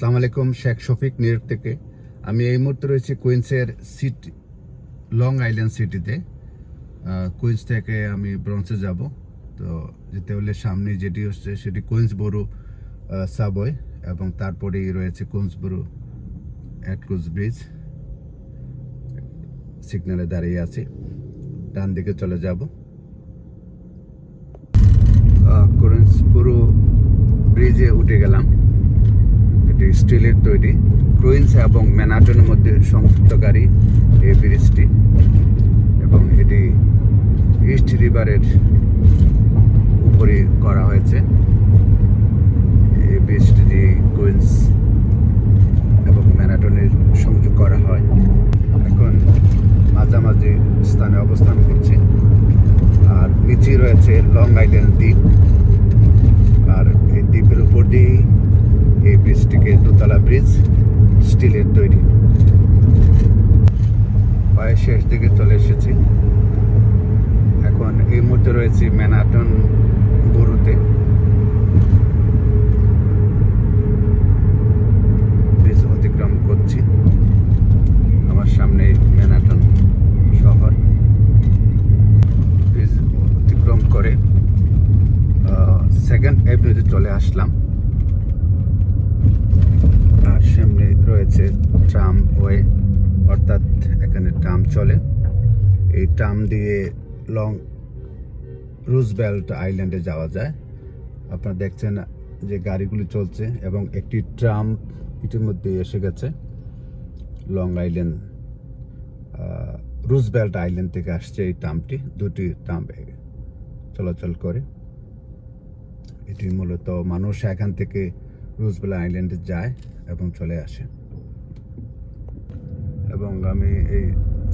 আসসালামু আলাইকুম, Sheikh Shafiq new York থেকে। আমি এই মুহূর্তে রয়েছি কুইন্সের সিটি, লং আইল্যান্ড সিটিতে। কুইন্স থেকে আমি ব্রঞ্চে যাব। তো যেতে হলে সামনে যেটি হচ্ছে সেটি কুইন্স বড়ো সাবওয়ে এবং তারপরেই রয়েছে কুইন্স বড়ো অ্যাটকুজ ব্রিজ। সিগন্যালে দাঁড়িয়ে আছি। ডান দিকে চলে যাব। কুইন্স বড়ো ব্রিজে উঠে গেলাম। এটি স্টিলের তৈরি ক্রুইন্স এবং ম্যানাটনের মধ্যে সংযুক্তকারী এই ব্রিজটি এবং এটি ইস্ট রিভারের উপরে করা হয়েছে। এই ব্রিজটি দিয়ে কুইন্স এবং ম্যানাটনের সংযোগ করা হয়। এখন মাঝামাঝি স্থানে অবস্থান করছি। আর নিচে রয়েছে লং আইল্যান্ড দ্বীপ। আর এই দ্বীপের উপর দিয়েই এই ব্রিজটিকে দোতলা ব্রিজ স্টিলের তৈরি। প্রায় শেষ দিকে চলে এসেছি। এখন এই মুহূর্তে রয়েছে ম্যানাটন বরুতে। ব্রিজ অতিক্রম করছি। আমার সামনে ম্যানাটন শহর। ব্রিজ অতিক্রম করে সেকেন্ড এভিনিউতে চলে আসলাম। সামনে রয়েছে ট্রাম ওয়ে অর্থাৎ এখানে ট্রাম চলে। এই ট্রাম দিয়ে লং রুজবেল্ট আইল্যান্ডে যাওয়া যায়। আপনারা দেখছেন যে গাড়িগুলি চলছে এবং একটি ট্রাম ইতিমধ্যে এসে গেছে। লং আইল্যান্ড রুজবেল্ট আইল্যান্ড থেকে আসছে এই ট্রামটি। দুটি ট্রাম চলাচল করে। এটি মূলত মানুষ এখান থেকে রুজবেলা আইল্যান্ডে যায়। এবং চলে আসে। এবং আমি এই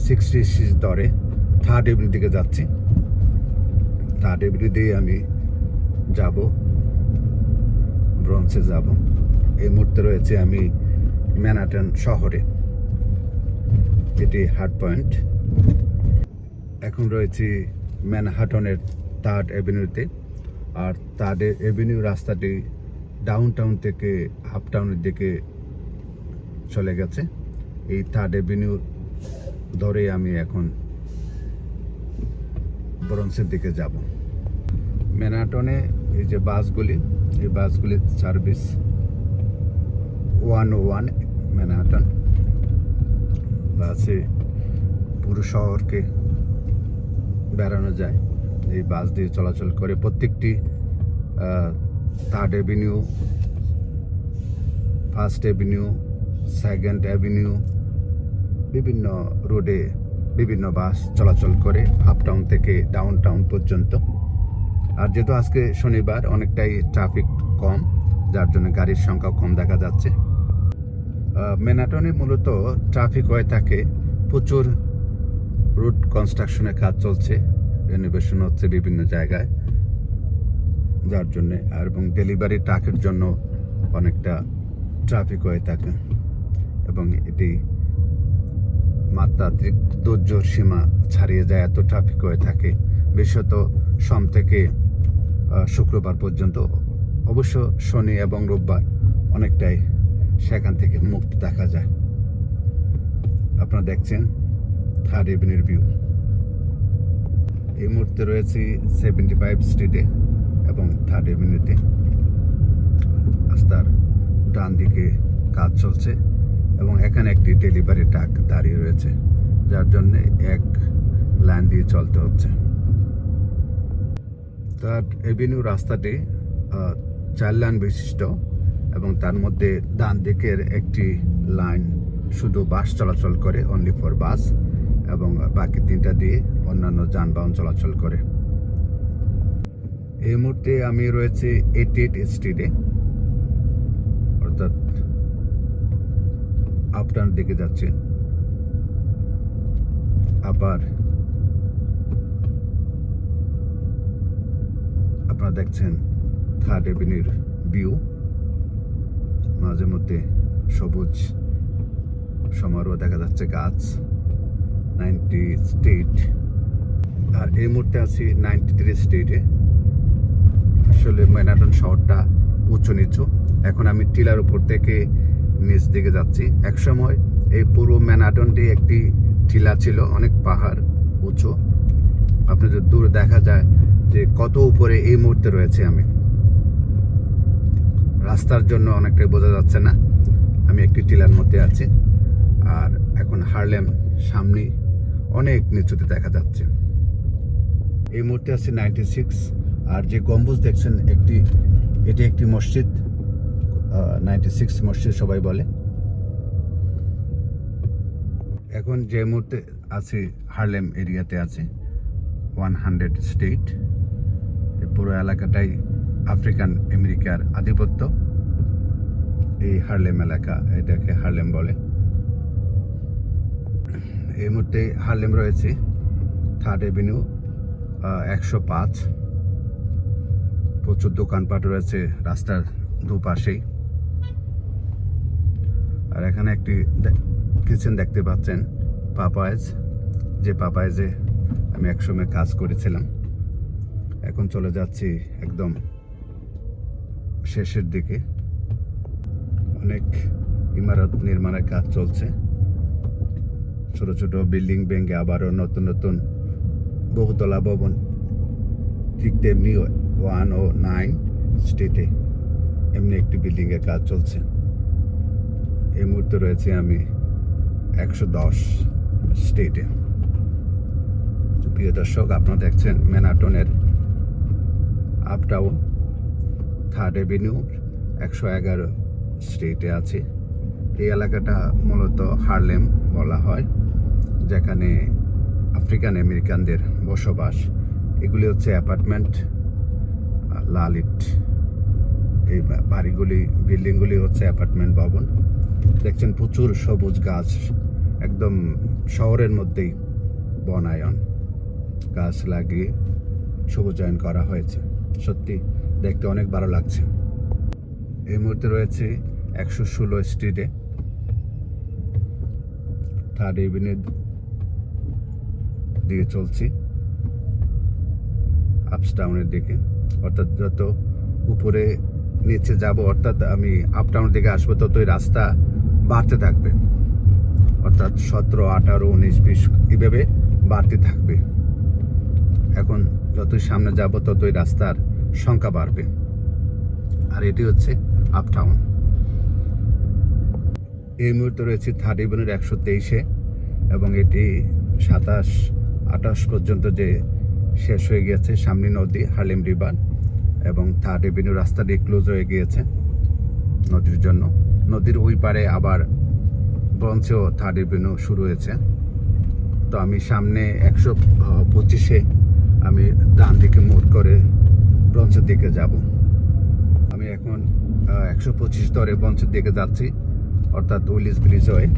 সিক্সটি সিক্স দরে থার্ড এভিনিউ দিকে যাচ্ছি। থার্ড এভিনিউ দিয়ে আমি যাব ব্রঞ্চে যাব। এই মুহূর্তে রয়েছে আমি ম্যানাটন শহরে। এটি হার্ট পয়েন্ট এখন রয়েছি ম্যানহাটনের থার্ড এভিনিউতে আর থার্ড এভিনিউ রাস্তাটি ডাউন টাউন থেকে হাফ টাউনের দিকে চলে গেছে। এই থার্ড এভিনিউ ধরে আমি এখন ব্রঞ্চের দিকে যাব। ম্যানাটনে এই যে বাসগুলি, এই বাসগুলির service one o one Manhattan বাসে পুরো শহরকে বেড়ানো যায়। এই বাস দিয়ে চলাচল করে প্রত্যেকটি third avenue first avenue second avenue বিভিন্ন রোডে বিভিন্ন বাস চলাচল করে আপ টাউন থেকে ডাউন টাউন পর্যন্ত। আর যেহেতু আজকে শনিবার, অনেকটাই ট্রাফিক কম, যার জন্য গাড়ির সংখ্যাও কম দেখা যাচ্ছে। মেনাটনে মূলত ট্রাফিক হয়ে থাকে, প্রচুর রুট কনস্ট্রাকশনের কাজ চলছে রেনোভেশন হচ্ছে বিভিন্ন জায়গায়। যার জন্যে, আর এবং ডেলিভারি ট্রাকের জন্য অনেকটা ট্রাফিক হয়ে থাকে। এবং এটি মাত্রাত্রিক দুর্যোগ সীমা ছাড়িয়ে যায়, এত ট্রাফিক হয়ে থাকে। বিশেষত সোম থেকে শুক্রবার পর্যন্ত। অবশ্য শনি এবং রোববার অনেকটাই সেখান থেকে মুক্ত দেখা যায়। আপনারা দেখছেন থার্ড এভিনিউর ভিউ এই মুহূর্তে রয়েছি সেভেন্টি ফাইভ স্ট্রিটে এবং থার্ড এভিনিউতে রাস্তার ডান দিকে কাজ চলছে এবং এখানে একটি ডেলিভারি ট্রাক দাঁড়িয়ে রয়েছে, যার জন্য এক লাইন দিয়ে চলতে হচ্ছে। থার্ড এভিনিউ রাস্তাটি চার লাইন বিশিষ্ট এবং তার মধ্যে ডান দিকের একটি লাইন শুধু বাস চলাচল করে অনলি ফর বাস এবং বাকি তিনটা দিয়ে অন্যান্য যানবাহন চলাচল করে। এই মুহূর্তে আমি রয়েছে এইটি এইট স্ট্রিটে অর্থাৎ আপটাউন দিকে যাচ্ছে। আবার আপনারা দেখছেন থার্ড এভিনিউর ভিউ মাঝে মধ্যে সবুজ সমারোহ দেখা যাচ্ছে, গাছ নাইনটি স্টেট আর এই মুহূর্তে আছি নাইনটি থ্রি স্টেটে আসলে ম্যানাটন শহরটা উঁচু নিচু। এখন আমি টিলার উপর থেকে নিচ দিকে যাচ্ছি। একসময় এই পুরো ম্যানাটনটি একটি টিলা ছিল, অনেক পাহাড় উঁচু। আপনাদের দূর দেখা যায় যে কত উপরে এই মুহূর্তে রয়েছে আমি, রাস্তার জন্য অনেকটাই বোঝা যাচ্ছে না। আমি একটি টিলার মধ্যে আছি আর এখন হারলেম সামনে অনেক নিচুতে দেখা যাচ্ছে। এই মুহূর্তে আছে নাইনটি সিক্স আর যে গম্বুজ দেখছেন, একটি, এটি একটি মসজিদ নাইনটি সিক্স মসজিদ সবাই বলে। এখন যে মুহূর্তে আছি, হারলেম এরিয়াতে আছে ওয়ান হান্ড্রেড স্টেট পুরো এলাকাটাই আফ্রিকান আমেরিকার আধিপত্য। এই হারলেম এলাকা, এটাকে হারলেম বলে। এই মুহূর্তে হারলেম রয়েছে থার্ড এভিনিউ একশো পাঁচ। প্রচুর দোকানপাট রয়েছে রাস্তার দুপাশেই। আর এখানে একটি কিচেন দেখতে পাচ্ছেন, পাপায়েজ। যে পাপায়েজে আমি একসময় কাজ করেছিলাম। এখন চলে যাচ্ছি একদম শেষের দিকে। অনেক ইমারত নির্মাণের কাজ চলছে। ছোট ছোট বিল্ডিং ভেঙে আবারও নতুন নতুন বহুতলা ভবন। ঠিক তেমনি ওয়ান ও নাইন স্টেটে এমনি একটি বিল্ডিংয়ের কাজ চলছে। এই মুহূর্তে রয়েছে আমি একশো দশ স্টেটে প্রিয় দর্শক, আপনারা দেখছেন ম্যানাটনের আপ টাউন থার্ড এভিনিউ, একশো এগারো স্ট্রিটে আছে। এই এলাকাটা মূলত হারলেম বলা হয়, যেখানে আফ্রিকান আমেরিকানদের বসবাস। এগুলি হচ্ছে অ্যাপার্টমেন্ট লালিট এই বাড়িগুলি, বিল্ডিংগুলি হচ্ছে অ্যাপার্টমেন্ট ভবন। দেখছেন প্রচুর সবুজ গাছ, একদম শহরের মধ্যেই বনায়ন। গাছ লাগিয়ে সবুজায়ন করা হয়েছে। সত্যি দেখতে অনেক ভালো লাগছে। এই মুহূর্তে রয়েছে একশো ষোলো স্ট্রিটে। থার্ড এভিনিউ দিয়ে চলছি। আপস টাউনের দিকে। অর্থাৎ যত উপরে নিচে যাব, অর্থাৎ আমি আপ টাউনের দিকে আসব, ততই রাস্তা বাড়তে থাকবে। অর্থাৎ সতেরো, আঠারো, উনিশ, বিশ এইভাবে বাড়তে থাকবে। এখন যতই সামনে যাব, ততই রাস্তার সংখ্যা বাড়বে। আর এটি হচ্ছে আপ টাউন এই মুহূর্তে রয়েছে থার্ড ইভেনের একশো তেইশে এবং এটি সাতাশ, আঠাশ পর্যন্ত যে শেষ হয়ে গিয়েছে সামনে নদী হালিম রিভার, এবং থার্ড এভিনিউ রাস্তাটি ক্লোজ হয়ে গিয়েছে নদীর জন্য। নদীর ওই পারে আবার ব্রঞ্চেও থার্ড এভিনিউ শুরু হয়েছে। তো আমি সামনে একশো পঁচিশে আমি ডান দিকে মোড় করে ব্রঞ্চের দিকে যাব। আমি এখন একশো পঁচিশ ধরে ব্রঞ্চের দিকে যাচ্ছি, অর্থাৎ উইলিস ব্রিজ হয়ে।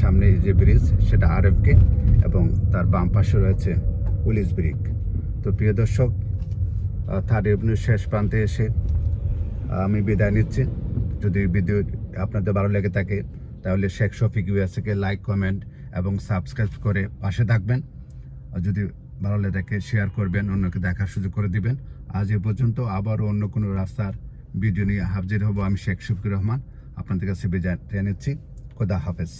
সামনে যে ব্রিজ, সেটা আরএফকে এবং তার বাম পাশে রয়েছে উইলিস ব্রিক। তো প্রিয় দর্শক থার্ড এভিনিউ শেষ প্রান্তে এসে আমি বিদায় নিচ্ছি। যদি ভিডিও আপনাদের ভালো লেগে থাকে, তাহলে শেখ শফিক ইউএসকে লাইক কমেন্ট এবং সাবস্ক্রাইব করে পাশে থাকবেন। যদি ভালো লেগে থাকে শেয়ার করবেন, অন্যকে দেখার সুযোগ করে দিবেন। আজ এ পর্যন্ত আবারও অন্য কোনো রাস্তার ভিডিও নিয়ে হাজির হব আমি শেখ শফিকুর রহমান। আপনাদের কাছে বিদায় নিচ্ছি। খোদা হাফেজ।